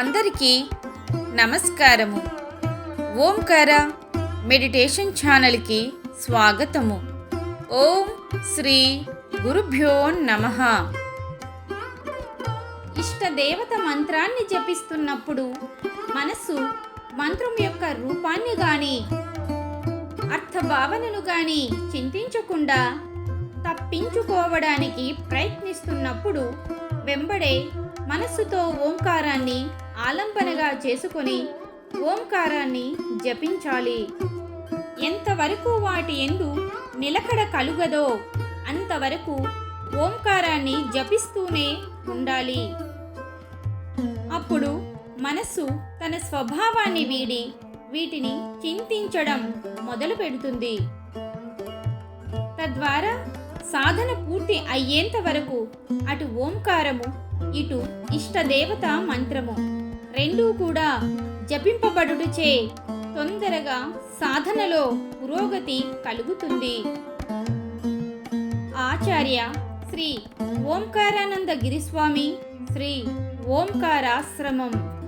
అందరికీ నమస్కారము. ఓంకార మెడిటేషన్ ఛానల్కి స్వాగతము. ఓం శ్రీ గురుభ్యో నమ. ఇష్టదేవత మంత్రాన్ని జపిస్తున్నప్పుడు మనసు మంత్రం యొక్క రూపాన్ని కానీ అర్థభావనను కానీ చింతించకుండా తప్పించుకోవడానికి ప్రయత్నిస్తున్నప్పుడు వెంబడే మనస్సుతో ఓంకారాన్ని ఆలంబనగా చేసుకొని ఓంకారాన్ని జపించాలి. ఎంతవరకు వాటి ఎందు నిలకడ కలుగదో అంతవరకు ఓంకారాన్ని జపిస్తూనే ఉండాలి. అప్పుడు మనస్సు తన స్వభావాన్ని వీడి వీటిని చింతించడం మొదలు పెడుతుంది తద్వారా సాధన పూర్తి అయ్యేంత వరకు అటు ఓంకారము ఇటు ఇష్టదేవత మంత్రము రెండూ కూడా జపింపబడుటచే తొందరగా సాధనలో పురోగతి కలుగుతుంది. ఆచార్య శ్రీ ఓంకారానంద గిరిస్వామి శ్రీ ఓంకారాశ్రమం.